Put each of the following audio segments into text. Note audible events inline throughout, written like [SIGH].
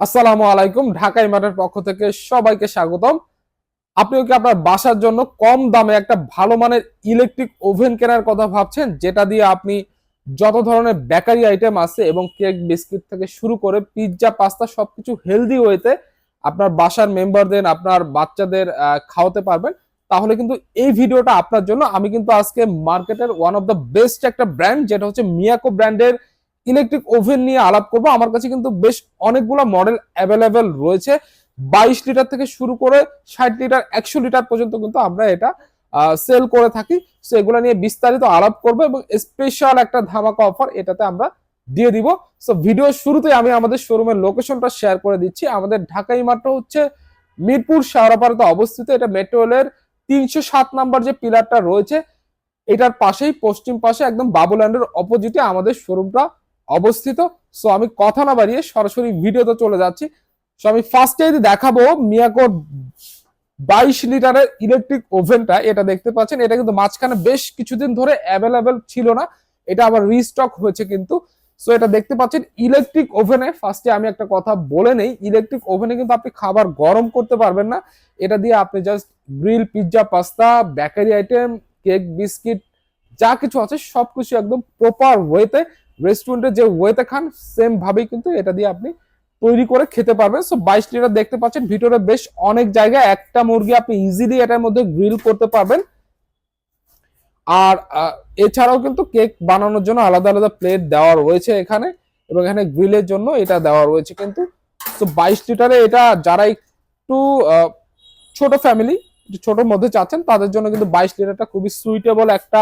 আসসালামু আলাইকুম, ঢাকা ইমার্টের পক্ষ থেকে সবাইকে স্বাগতম। আপনিও কি আপনার বাসার জন্য কম দামে একটা ভালো মানের ইলেকট্রিক ওভেন কেনার কথা ভাবছেন? যেটা দিয়ে আপনি যত ধরনের বেকারি আইটেম আছে এবং কেক বিস্কিট থেকে শুরু করে পিৎজা পাস্তা সবকিছু হেলদি ওয়েতে আপনার বাসার মেম্বারদের আপনার বাচ্চাদের খাওয়াতে পারবেন। তাহলে কিন্তু এই ভিডিওটা আপনার জন্য। আমি কিন্তু আজকে মার্কেটের ওয়ান অফ দ্য বেস্ট একটা ব্র্যান্ড যেটা হচ্ছে মিয়াকো ব্র্যান্ডের ইলেকট্রিক ওভেন নিয়ে আলাপ করব। আমার কাছে কিন্তু বেশ অনেকগুলো মডেল অ্যাভেলেবেল রয়েছে। বাইশ লিটার থেকে শুরু করে ষাট লিটার একশো লিটার পর্যন্ত কিন্তু আমরা এটা সেল করে থাকি। সো এগুলো নিয়ে বিস্তারিত আলাপ করব এবং স্পেশাল একটা ধামাকা অফার এটাতে আমরা দিয়ে দিব। সো ভিডিও শুরুতে আমি আমাদের শোরুমের লোকেশনটা শেয়ার করে দিচ্ছি। আমাদের ঢাকা ইমার্ট হচ্ছে মিরপুর, শাহরাপাড়াতে অবস্থিত। এটা মেট্রো রেলের তিনশো সাত নাম্বার যে পিলারটা রয়েছে, এটার পাশেই, পশ্চিম পাশে, একদম বাবুল্যান্ডের অপোজিটে আমাদের শোরুমটা অবস্থিত। সো আমি কথা না বাড়িয়ে সরাসরি ভিডিওতে চলে যাচ্ছি। সো আমি ফার্স্টে যদি দেখাবো মিয়াকোর বাইশ লিটারের ইলেকট্রিক ওভেনটা এটা দেখতে পাচ্ছেন, এটা কিন্তু মাঝখানে বেশ কিছুদিন ধরে অ্যাভেলেবেল ছিল না। এটা আবার রিস্টক হয়েছে কিন্তু। সো এটা দেখতে পাচ্ছেন ইলেকট্রিক ওভেনে ফার্স্টে আমি একটা কথা বলে নেই। ইলেকট্রিক ওভেনে কিন্তু আপনি খাবার গরম করতে পারবেন না। এটা দিয়ে আপনি just grill pizza pasta bakery item cake biscuit যা কিছু আছে, সবকিছু একদম প্রপার ওয়েতে রেস্টুরেন্টে যে ওয়েতে খান সেম ভাবেই কিন্তু এটা দিয়ে আপনি তৈরি করে খেতে পারবেন। সো বাইশ লিটার দেখতে পাচ্ছেন, ভিতরে বেশ অনেক জায়গায় একটা মুরগি আপনি ইজিলি এটার মধ্যে গ্রিল করতে পারবেন। আর এছাড়াও কিন্তু কেক বানানোর জন্য আলাদা আলাদা প্লেট দেওয়া রয়েছে এখানে, এবং এখানে গ্রিলের জন্য এটা দেওয়া রয়েছে কিন্তু। তো বাইশ লিটারে এটা যারা একটু ছোট ফ্যামিলি ছোটর মধ্যে চাচ্ছেন, তাদের জন্য কিন্তু বাইশ লিটারটা খুবই সুইটেবল একটা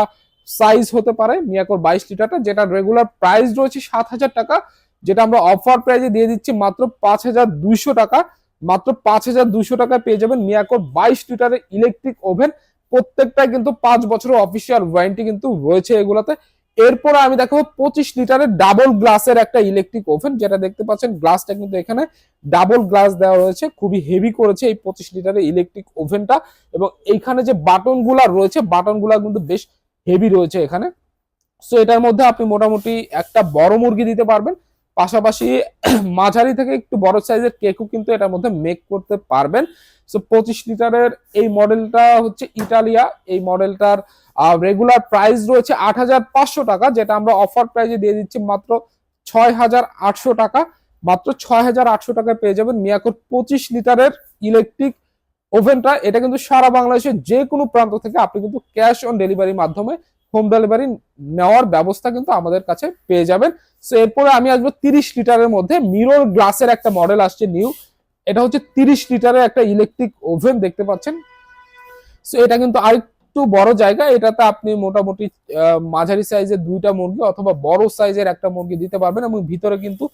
সাইজ হতে পারে মিয়াকোর বাইশ লিটারটা, যেটা রেগুলার প্রাইস রয়েছে সাত হাজার টাকা, যেটা আমরা অফার প্রাইজে দিয়ে দিচ্ছি মাত্র পাঁচ হাজার দুইশো টাকা। মাত্র পাঁচ হাজার দুইশো টাকায় পেয়ে যাবেন মিয়াকোর বাইশ লিটারের ইলেকট্রিক ওভেন প্রত্যেকটা কিন্তু পাঁচ বছরের অফিসিয়াল ওয়ারেন্টি কিন্তু রয়েছে এগুলোতে। এরপরে আমি দেখাবো পঁচিশ লিটারের ডাবল গ্লাসের একটা ইলেকট্রিক ওভেন যেটা দেখতে পাচ্ছেন গ্লাসটা কিন্তু এখানে ডাবল গ্লাস দেওয়া রয়েছে, খুবই হেভি করেছে এই পঁচিশ লিটারের ইলেকট্রিক ওভেনটা এবং এইখানে যে বাটনগুলা রয়েছে বাটনগুলা কিন্তু বেশ হেভি রয়েছে এখানে। সো এটার মধ্যে আপনি মোটামুটি একটা বড় মুরগি দিতে পারবেন। পাশাপাশি [CLEARS THROAT] মাঝারি থেকে একটু বড় সাইজের কেকও কিন্তু এটার মধ্যে মেক করতে পারবেন। সো পঁচিশ লিটারের এই মডেলটা হচ্ছে ইটালিয়া। এই মডেলটার রেগুলার প্রাইস রয়েছে আট হাজার পাঁচশো টাকা, যেটা আমরা অফার প্রাইজে দিয়ে দিচ্ছি মাত্র ছয় হাজার আটশো টাকা। মাত্র ছয় হাজার আটশো টাকায় পেয়ে যাবেন মিয়াকোর পঁচিশ লিটারের ইলেকট্রিক ওভেনটা, এটা কিন্তু সারা বাংলাদেশের যে কোনো প্রান্ত থেকে আপনি কিন্তু ক্যাশ অন ডেলিভারির মাধ্যমে হোম ডেলিভারি নেওয়ার ব্যবস্থা কিন্তু আমাদের কাছে পেয়ে যাবেন। সো এরপরে আমি আসব তিরিশ লিটারের মধ্যে মিরর গ্লাসের একটা মডেল আসছে নিউ এটা হচ্ছে তিরিশ লিটারের একটা ইলেকট্রিক ওভেন দেখতে পাচ্ছেন? সো এটা কিন্তু আরেকটু বড় জায়গা, এটাতে আপনি মোটামুটি মাঝারি সাইজের দুইটা মুরগি অথবা বড় সাইজের একটা মুরগি দিতে পারবেন এবং ভিতরে কিন্তু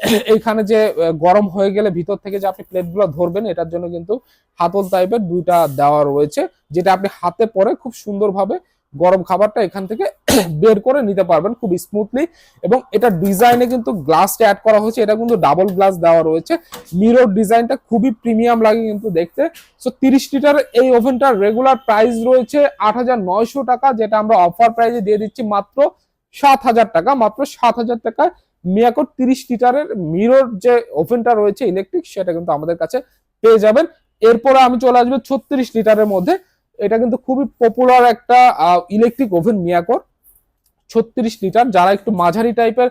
[CLEARS THROAT] এইখানে যে গরম হয়ে গেলে ভিতর থেকে যে আপনি প্লেটগুলো ধরবেন, এটার জন্য কিন্তু হাতল টাইপের দুইটা দেওয়া রয়েছে, যেটা আপনি হাতে পরে খুব সুন্দরভাবে গরম খাবারটা এখান থেকে [CLEARS THROAT] বের করে নিতে পারবেন খুব স্মুথলি এবং এটা ডিজাইনে কিন্তু গ্লাসটা অ্যাড করা হয়েছে, এটা কিন্তু ডাবল গ্লাস দেওয়া রয়েছে। মিরর ডিজাইনটা খুবই প্রিমিয়াম লাগে কিন্তু দেখতে। সো তিরিশ লিটার এই ওভেনটার রেগুলার প্রাইস রয়েছে আট হাজার নয়শো টাকা, যেটা আমরা অফার প্রাইজে দিয়ে দিচ্ছি মাত্র সাত হাজার টাকা, মাত্র সাত হাজার টাকায়। মিয়াকোর তিরিশ লিটারের মিরর যে ওভেনটা রয়েছে ইলেকট্রিক সেটা কিন্তু আমাদের কাছে পেয়ে যাবেন। এরপরে আমি চলে আসব ছত্রিশ লিটারের মধ্যে। এটা কিন্তু খুবই পপুলার একটা ইলেকট্রিক ওভেন মিয়াকোর ছত্রিশ লিটার যারা একটু মাঝারি টাইপের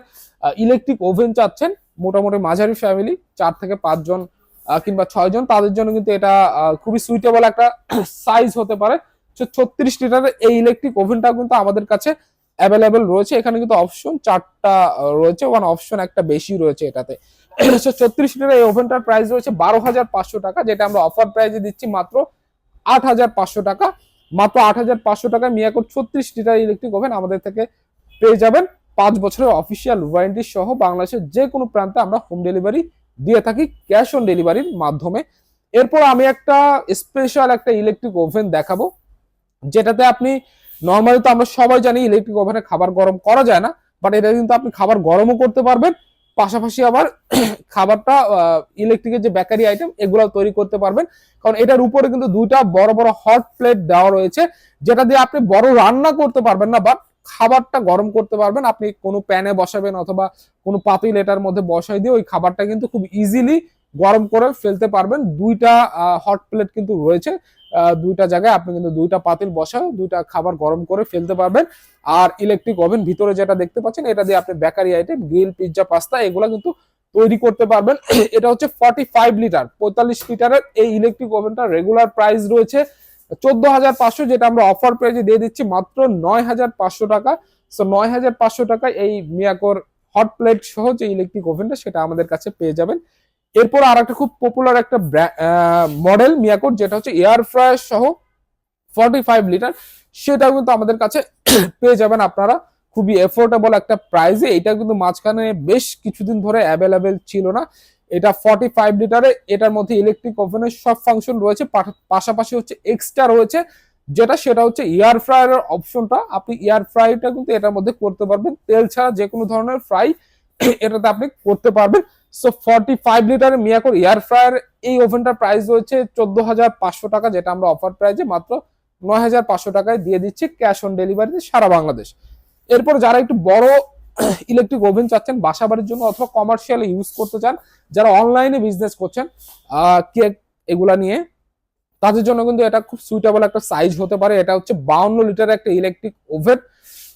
ইলেকট্রিক ওভেন চাচ্ছেন, মোটামুটি মাঝারি ফ্যামিলি চার থেকে পাঁচজন কিংবা ছয়জন তাদের জন্য কিন্তু এটা খুবই সুইটেবল একটা [COUGHS] সাইজ হতে পারে। ছত্রিশ লিটারের এই ইলেকট্রিক ওভেনটা কিন্তু আমাদের কাছে অ্যাভেলেবেল রয়েছে। এখানে কিন্তু অপশন চারটা রয়েছে ওয়ান অপশন একটা বেশি রয়েছে এটাতে। [COUGHS] ছত্রিশ লিটার এই ওভেনটার প্রাইস রয়েছে বারো হাজার পাঁচশো টাকা, যেটা আমরা অফার প্রাইজে দিচ্ছি মাত্র আট হাজার পাঁচশো টাকা। মাত্র আট হাজার পাঁচশো টাকায় মিয়াকোর ছত্রিশ লিটার ইলেকট্রিক ওভেন আমাদের থেকে পেয়ে যাবেন। পাঁচ বছরের অফিসিয়াল ওয়ারেন্টি সহ বাংলাদেশের যে কোনো প্রান্তে আমরা হোম ডেলিভারি দিয়ে থাকি ক্যাশ অন ডেলিভারির মাধ্যমে। এরপর আমি একটা স্পেশাল একটা ইলেকট্রিক ওভেন দেখাবো, যেটাতে আপনি নর্মালি তো আমরা সবাই জানি ইলেকট্রিক ওভেনে খাবার গরম করা যায় না বাট এটা কিন্তু আপনি খাবার গরমও করতে পারবেন। পাশাপাশি আবার [CLEARS THROAT] খাবারটা ইলেকট্রিকের যে বেকারি আইটেম এগুলো তৈরি করতে পারবেন। কারণ এটার উপরে কিন্তু দুইটা বড় বড় হট প্লেট দেওয়া রয়েছে, যেটা দিয়ে আপনি বড় রান্না করতে পারবেন না বাট খাবারটা গরম করতে পারবেন। আপনি কোনো প্যানে বসাবেন অথবা কোনো পাতিল এটার মধ্যে বসাই দিয়ে ওই খাবারটা কিন্তু খুব ইজিলি গরম করে ফেলতে পারবেন। দুইটা হট প্লেট কিন্তু রয়েছে। দুইটা জায়গায় আপনি কিন্তু দুইটা পাতিল বসাও, দুইটা খাবার গরম করে ফেলতে পারবেন। আর ইলেকট্রিক ওভেন ভিতরে যেটা দেখতে পাচ্ছেন, এটা দিয়ে আপনি bakery item grill pizza pasta এগুলো কিন্তু তৈরি করতে পারবেন। [CLEARS THROAT] এটা হচ্ছে ফর্টি ফাইভ লিটার পঁয়তাল্লিশ লিটারের এই ইলেকট্রিক ওভেনটা রেগুলার প্রাইস রয়েছে। চোদ্দ হাজার পাঁচশো যেটা আমরা অফার প্রাইজে দিয়ে দিচ্ছি, মাত্র নয় হাজার পাঁচশো টাকা। সো নয় হাজার পাঁচশো টাকা এই মিয়াকোর হট প্লেট সহ যে ইলেকট্রিক ওভেনটা সেটা আমাদের কাছে পেয়ে যাবেন। এরপর আর একটা খুব পপুলার একটা মডেল মিয়াকোর যেটা হচ্ছে এয়ার ফ্রায়ার সহ ফর্টি ফাইভ লিটার সেটাও কিন্তু আমাদের কাছে [COUGHS] পেয়ে যাবেন আপনারা। খুবই এফোর্ডেবল একটা প্রাইসে এটা কিন্তু মাঝখানে বেশ কিছুদিন ধরে অ্যাভেলেবেল ছিল না। এটা ফর্টি ফাইভ লিটারে এটার মধ্যে ইলেকট্রিক ওভেনের সব ফাংশন রয়েছে। পাশাপাশি হচ্ছে এক্সট্রা রয়েছে, যেটা সেটা হচ্ছে এয়ার ফ্রায়ারের অপশনটা আপনি এয়ার ফ্রাইটা কিন্তু এটার মধ্যে করতে পারবেন। তেল ছাড়া যে কোনো ধরনের ফ্রাই [COUGHS] এটাতে আপনি করতে পারবেন। সো ফর্টি ফাইভ লিটার মিয়াকোর এয়ার ফ্রায়ার এই ওভেনটার প্রাইস রয়েছে চোদ্দ হাজার পাঁচশো টাকা, যেটা আমরা অফার প্রাইজে মাত্র নয় হাজার পাঁচশো টাকায় দিয়ে দিচ্ছি ক্যাশ অন ডেলিভারিতে সারা বাংলাদেশ। এরপর যারা একটু বড় [CLEARS THROAT] ইলেকট্রিক ওভেন চাচ্ছেন, বাসা বাড়ির জন্য অথবা কমার্শিয়াল ইউজ করতে চান, যারা অনলাইনে বিজনেস করছেন কেক এগুলা নিয়ে, তাদের জন্য কিন্তু এটা খুব সুইটেবল একটা সাইজ হতে পারে। এটা হচ্ছে বাউন্ন লিটার একটা ইলেকট্রিক ওভেন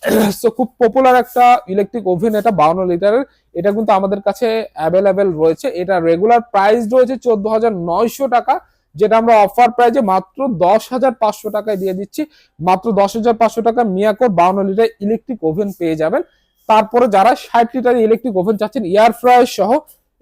[CLEARS THROAT] সো খুব পপুলার একটা ইলেকট্রিক ওভেন এটা বাউন্ন লিটারের এটা কিন্তু আমাদের কাছে অ্যাভেলেবেল রয়েছে। এটা রেগুলার প্রাইস রয়েছে চোদ্দ হাজার নয়শো টাকা, যেটা আমরা অফার প্রাইজে মাত্র দশ হাজার পাঁচশো টাকায় দিয়ে দিচ্ছি। মাত্র দশ হাজার পাঁচশো টাকা মিয়াকোর বাউন্ন লিটার ইলেকট্রিক ওভেন পেয়ে যাবেন। তারপরে যারা ষাট লিটার ইলেকট্রিক ওভেন চাচ্ছেন এয়ার ফ্রায়ার সহ,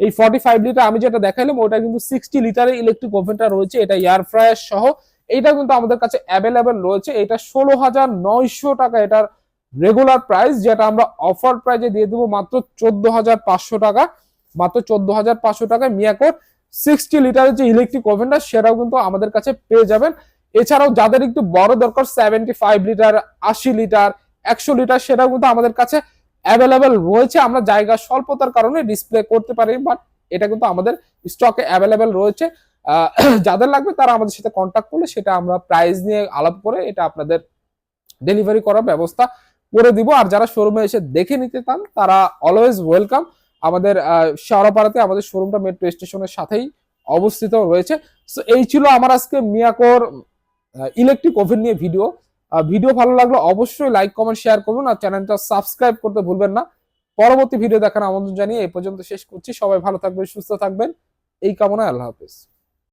এই ফর্টি ফাইভ লিটার আমি যেটা দেখাইলাম, ওটা কিন্তু সিক্সটি লিটারের ইলেকট্রিক ওভেনটা রয়েছে, এটা এয়ার ফ্রায়ার সহ। এইটা কিন্তু আমাদের কাছে অ্যাভেলেবেল রয়েছে। এটা ষোলো হাজার নয়শো টাকা এটার রেগুলার প্রাইস যেটা আমরা অফার প্রাইজে দিয়ে দেবো মাত্র চোদ্দ হাজার পাঁচশো টাকা। মাত্র চোদ্দ হাজার পাঁচশো টাকায় মিয়াকোর সিক্সটি লিটারের যে ইলেকট্রিক ওভেনটা সেটাও কিন্তু আমাদের কাছে পেয়ে যাবেন। এছাড়াও যাদের একটু বড় দরকার সেভেন্টি ফাইভ লিটার আশি লিটার একশো লিটার সেটাও কিন্তু আমাদের কাছে অ্যাভেলেবেল রয়েছে। আমরা জায়গা স্বল্পতার কারণে ডিসপ্লে করতে পারি বাট এটা কিন্তু আমাদের স্টকে অ্যাভেলেবেল রয়েছে। যাদের লাগবে তারা আমাদের সাথে কন্ট্যাক্ট করলে সেটা আমরা প্রাইস নিয়ে আলাপ করে এটা আপনাদের ডেলিভারি করার ব্যবস্থা করে দিব। আর যারা শোরুমে এসে দেখে নিতে চান, তারা অলওয়েজ ওয়েলকাম আমাদের শেওড়াপাড়াতে আমাদের শোরুমটা মেট্রো স্টেশনের সাথেই অবস্থিত রয়েছে। সো এই ছিল আমার আজকে মিয়াকোর ইলেকট্রিক ওভেন নিয়ে ভিডিও ভিডিও ভালো লাগলে অবশ্যই লাইক কমেন্ট শেয়ার করুন। আর চ্যানেলটা সাবস্ক্রাইব করতে ভুলবেন না। পরবর্তী ভিডিও দেখার আমন্ত্রণ জানিয়ে এই পর্যন্ত শেষ করছি। সবাই ভালো থাকবেন, সুস্থ থাকবেন। এই কামনায় আল্লাহ হাফেজ।